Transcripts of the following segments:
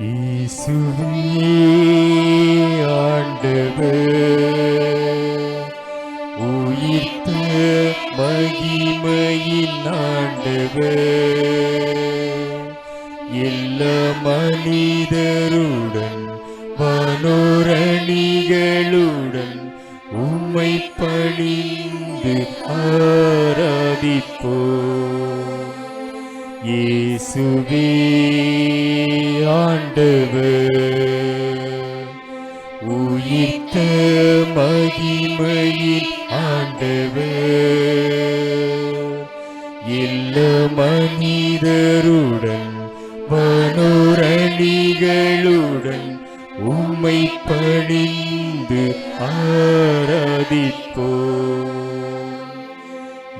இயேசுவே ஆண்டவர் உயிர்த்த மகிமையின் ஆண்டவர் எல்லா மனிதருடன் மனோரணிகளுடன் உம்மை பணிந்து ஆராதிப்போம். இயேசுவே ஆண்டவே உயிர்த்த மகிமையில் ஆண்டவே எல்லா மனிதருடன் மனோரணிகளுடன் உம்மை பணிந்து ஆராதிப்போ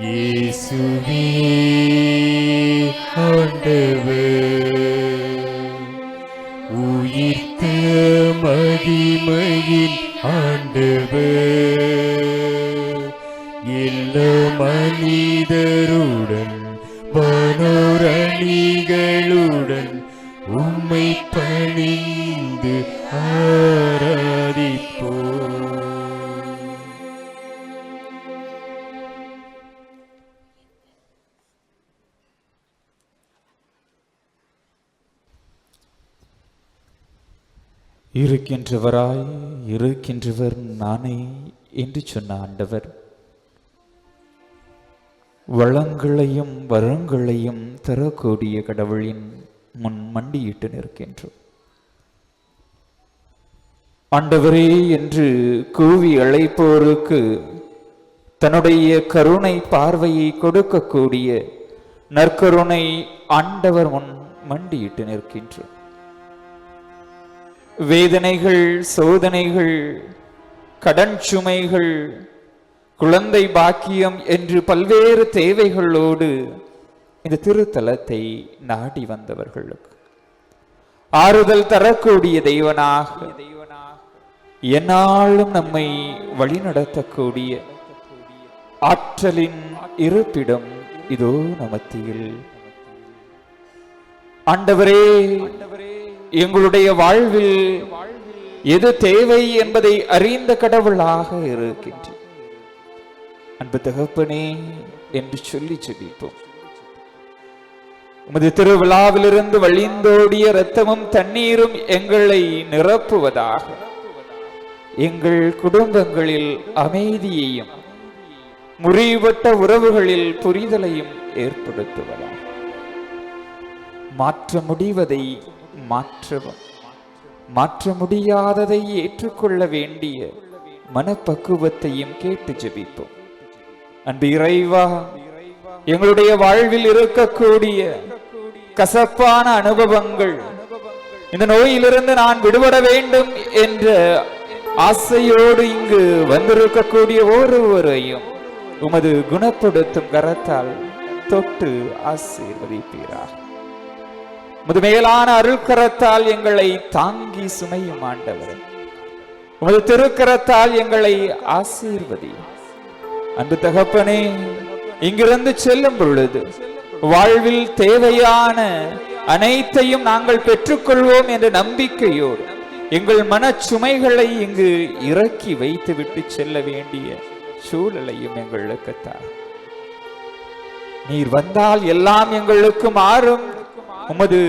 இயேசுவே இருக்கின்றவராய் இருக்கின்றவர் நானே என்று சொன்ன ஆண்டவர். வளங்களையும் வரங்களையும் தரக்கூடிய கடவுளின் முன் மண்டியிட்டு நிற்கின்றோம். ஆண்டவரே என்று கூவி அழைப்போருக்கு தன்னுடைய கருணை பார்வையை கொடுக்கக்கூடிய நற்கருணை ஆண்டவர் முன் மண்டியிட்டு நிற்கின்றோம். வேதனைகள் சோதனைகள் கடன் சுமைகள் குழந்தை பாக்கியம் என்று பல்வேறு தேவைகளோடு இந்த திருத்தலத்தை நாடி வந்தவர்களுக்கு. ஆறுதல் தரக்கூடிய தெய்வனாக என்னாலும் நம்மை வழிநடத்தக்கூடிய ஆற்றலின் இருப்பிடம் இதோ நமத்தியில். ஆண்டவரே எங்களுடைய வாழ்வில் எது தேவை என்பதை அறிந்த கடவுளாக இருக்கின்றேன். அன்பு தகப்பனே என்று சொல்லி செபிப்போம் உமது திருவிழாவிலிருந்து வழிந்தோடிய இரத்தமும் தண்ணீரும் எங்களை நிரப்புவதாக. எங்கள் குடும்பங்களில் அமைதியையும் முறிவட்ட உறவுகளில் புரிதலையும் ஏற்படுத்துவதாக. மாற்ற முடிவதை மாற்றவும் மாற்ற முடியாததை ஏற்றுக்கொள்ள வேண்டிய மனப்பக்குவத்தையும் கேட்டு ஜபிப்போம். அன்பு இறைவா எங்களுடைய வாழ்வில் இருக்கக்கூடிய கசப்பான அனுபவங்கள் இந்த நோயிலிருந்து நான் விடுபட வேண்டும் என்ற ஆசையோடு இங்கு வந்திருக்கக்கூடிய ஒருவரையும் உமது குணப்படுத்தும் கரத்தால் தொட்டு ஆசீர்வதிப்பீராக. உமது மேலான அருள்கரத்தால் எங்களை தாங்கி சுமையும் ஆண்டவர். உமது திருக்கரத்தால் எங்களை ஆசீர்வதி. அன்பு தகப்பனே இங்கிருந்து செல்லும் பொழுது வாழ்வில் தேவையான அனைத்தையும் நாங்கள் பெற்றுக்கொள்வோம் என்ற நம்பிக்கையோடு எங்கள் மனச்சுமைகளை இங்கு இறக்கி வைத்துவிட்டு செல்ல வேண்டிய சூழலையும் எங்களுக்கு தார் நீர் வந்தால் எல்லாம் எங்களுக்கு மாறும் உமது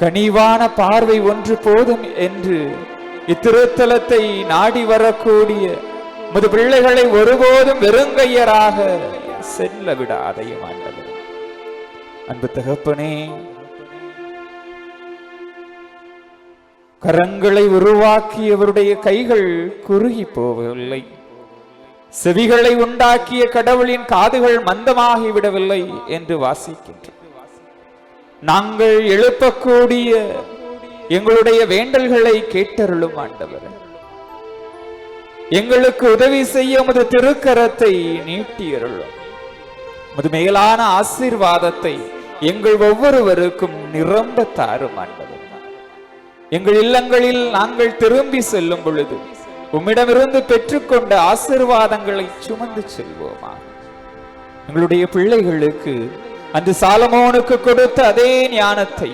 கனிவான பார்வை ஒன்று போதும் என்று இத்திருத்தலத்தை நாடி வரக்கூடிய உமது பிள்ளைகளை ஒருபோதும் வெறுங்கையராக செல்ல விடாதையும் ஆண்டவர் அன்பு தகப்பனே கரங்களை உருவாக்கியவருடைய கைகள் குறுகி போகவில்லை செவிகளை உண்டாக்கிய கடவுளின் காதுகள் மந்தமாகி விடவில்லை என்று வாசிக்கின்றோம். நாங்கள் எழுப்பக்கூடிய எங்களுடைய வேண்டல்களை கேட்டருளும் ஆண்டவர். எங்களுக்கு உதவி செய்ய உமது திருக்கரத்தை நீட்டியருளும். உமது மேலான ஆசீர்வாதத்தை எங்கள் ஒவ்வொருவருக்கும் நிரம்ப தாரும் ஆண்டவர். எங்கள் இல்லங்களில் நாங்கள் திரும்பி செல்லும் பொழுது உம்மிடமிருந்து பெற்றுக்கொண்ட ஆசிர்வாதங்களை சுமந்து செல்வோமா? எங்களுடைய பிள்ளைகளுக்கு அந்த சாலமோனுக்கு கொடுத்த அதே ஞானத்தை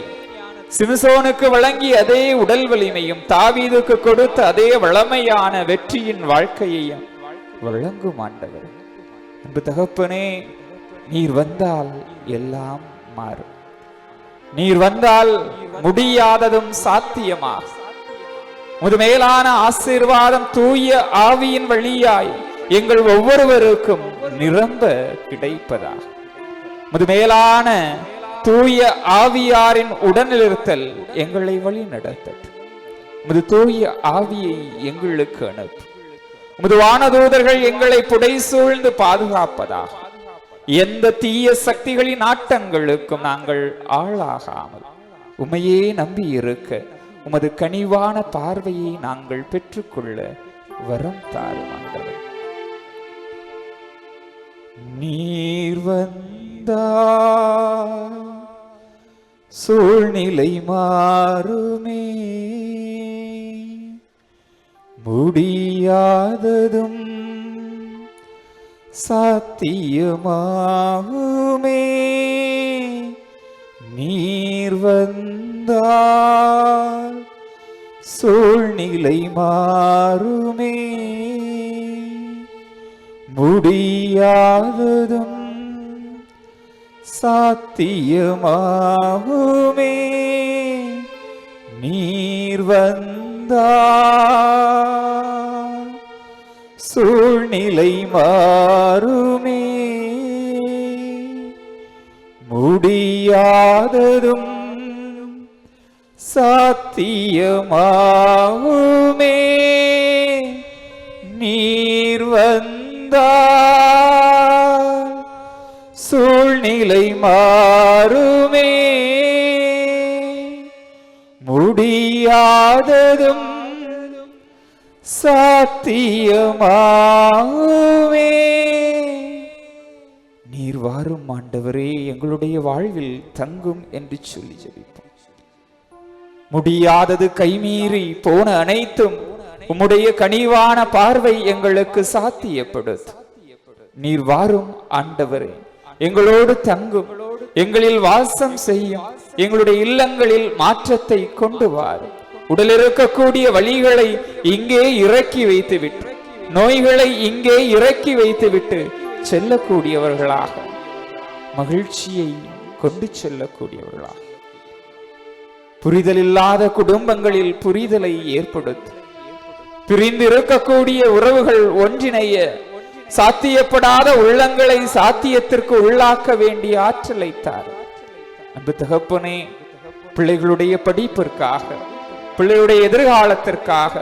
சிம்சோனுக்கு வழங்கிய அதே உடல் வலிமையும் தாவீதுக்கு கொடுத்த அதே வளமையான வெற்றியின் வாழ்க்கையையும் வழங்கும் ஆண்டவர். அன்பு தகப்பனே நீர் வந்தால் எல்லாம் மாறும். நீர் வந்தால் முடியாததும் சாத்தியமாகும். ஒரு மேலான ஆசீர்வாதம் தூய ஆவியின் வழியாய் எங்கள் ஒவ்வொருவருக்கும் நிரம்ப கிடைப்பதாக. மேலான தூய ஆவியாரின் உடனிருத்தல் எங்களை வழி நடத்தட்டும். உமது தூய ஆவியை எங்களுக்கு அனுப்பு. உமது வானதூதர்கள் எங்களை புடை சூழ்ந்து பாதுகாப்பதாக. எந்த தீய சக்திகளின் ஆட்டங்களுக்கும் நாங்கள் ஆளாகாமல். உமையே நம்பி இருக்க உமது கனிவான பார்வையை நாங்கள் பெற்றுக்கொள்ள வரம் தாரும் நீர் வந்து சூழ்நிலை மாறுமே. முடியாததும் சாத்தியமாகுமே. நீர் வந்தால் சூழ்நிலை மாறுமே. முடியாததும் சாத்தியமாகுமே. நீர் வந்தார் சூழ்நிலை மாறுமே. முடியாததும் சாத்தியமாகுமே. நீர் வந்தார் சூழ்நிலை மாறுமே. முடியாததும் சாத்தியமாகுமே. நீர் வாரும் ஆண்டவரே எங்களுடைய வாழ்வில் தங்கும் என்று சொல்லி ஜெபிப்போம். முடியாதது கைமீறி போன அனைத்தும் உம்முடைய கனிவான பார்வை எங்களுக்கு சாத்தியப்படுது நீர் வாரும் ஆண்டவரே எங்களோடு தங்கும் எங்களில் வாசம் செய்யும் எங்களுடைய இல்லங்களில் மாற்றத்தை கொண்டு வாரும் உடல் இருக்கக்கூடிய வழிகளை இங்கே இறக்கி வைத்துவிட்டு நோய்களை இங்கே இறக்கி வைத்துவிட்டு செல்லக்கூடியவர்களாக மகிழ்ச்சியை கொண்டு செல்லக்கூடியவர்களாக. புரிதல் இல்லாத குடும்பங்களில் புரிதலை ஏற்படுத்தும் பிரிந்து இருக்கக்கூடிய உறவுகள் ஒன்றிணைய சாத்தியப்படாத உள்ளங்களை சாத்தியத்திற்கு உள்ளாக்க வேண்டிய ஆற்றலை தார். அன்பு தகப்பனே பிள்ளைகளுடைய படிப்பிற்காக பிள்ளையுடைய எதிர்காலத்திற்காக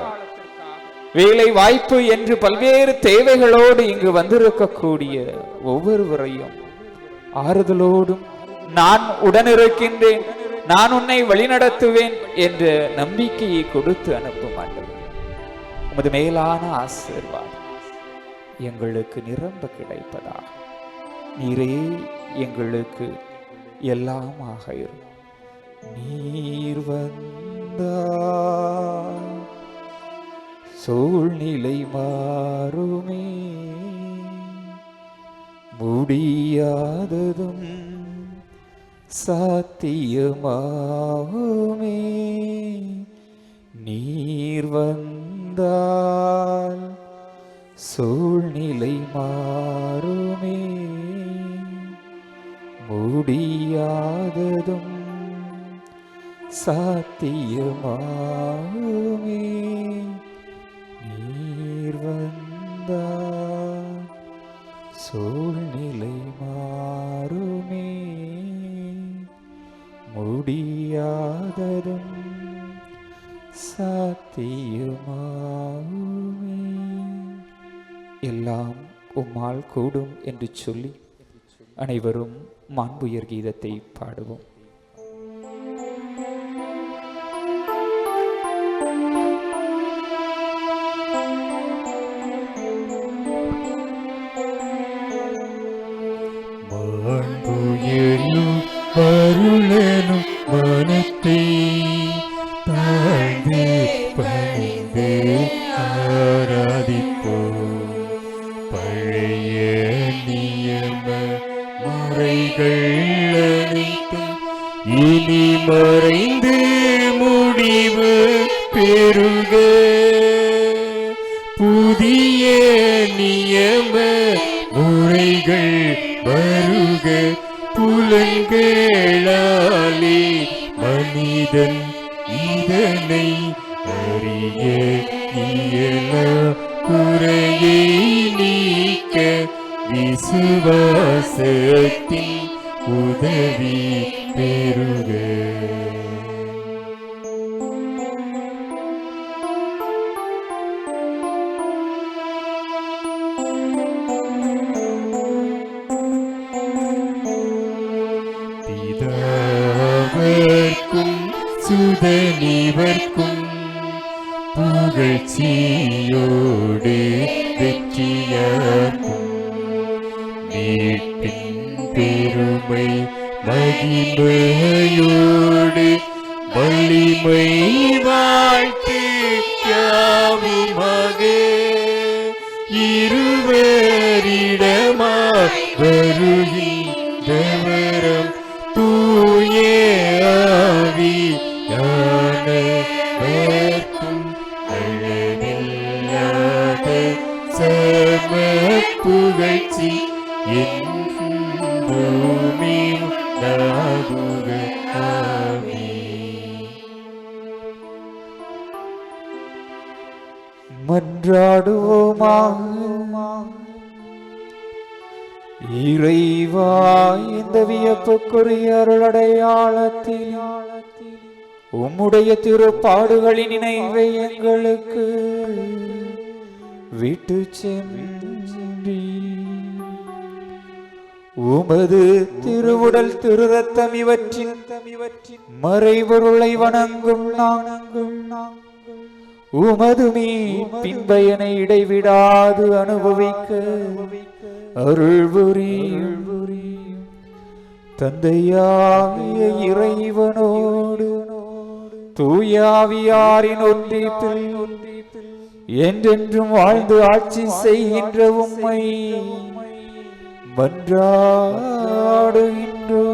வேலை வாய்ப்பு என்று பல்வேறு தேவைகளோடு இங்கு வந்திருக்கக்கூடிய ஒவ்வொருவரையும் ஆறுதலோடும் நான் உடனிருக்கின்றேன் நான் உன்னை வழிநடத்துவேன் என்ற நம்பிக்கையை கொடுத்து அனுப்பும் ஆண்டவர். உமது மேலான ஆசீர்வாதம். எங்களுக்கு நிரம்ப கிடைப்பதாக நீரே எங்களுக்கு எல்லாமாக இரு. நீர் வந்தால் சூழ்நிலை மாறுமே. முடியாததும் சாத்தியமாகுமே. நீர் வந்தால் சூழ்நிலை மாறுமே. முடியாததும் சாத்தியமாகுமே. நீர் வந்தால் சூழ்நிலை மாறுமே. முடியாததும் சாத்தியமாகும். எல்லாம் உம்மால் கூடும் என்று சொல்லி அனைவரும் மாண்புயர் கீதத்தை பாடுவோம். விசுவாசத்தின் உதவி பெறுக பிதாவர்க்கும் சுதனிவர்க்கும் புகழ்ச்சியோடு ஆவியானவர்க்கும் அளவில்லாத சம புகழ்ச்சி என் பூமி இறைவா இந்த வியப்புக்குரிய அருளடையாளத்தில் உம்முடைய திருப்பாடுகளின் நினைவை எங்களுக்கு விட்டு சென்றி. உமது திருவுடல் திருரத்தம் இவற்றின் மறைபொருளை வணங்கும் நாணங்கள் நாங்கள் உமது மீ பின்பயனை இடைவிடாது அனுபவிக்க அருள்புரி தந்தையாகிய இறைவனோடு தூயாவியாரின் ஒன்றியத்தில் என்றென்றும் வாழ்ந்து ஆட்சி செய்கின்ற உம்மை மன்றாடுகின்றோ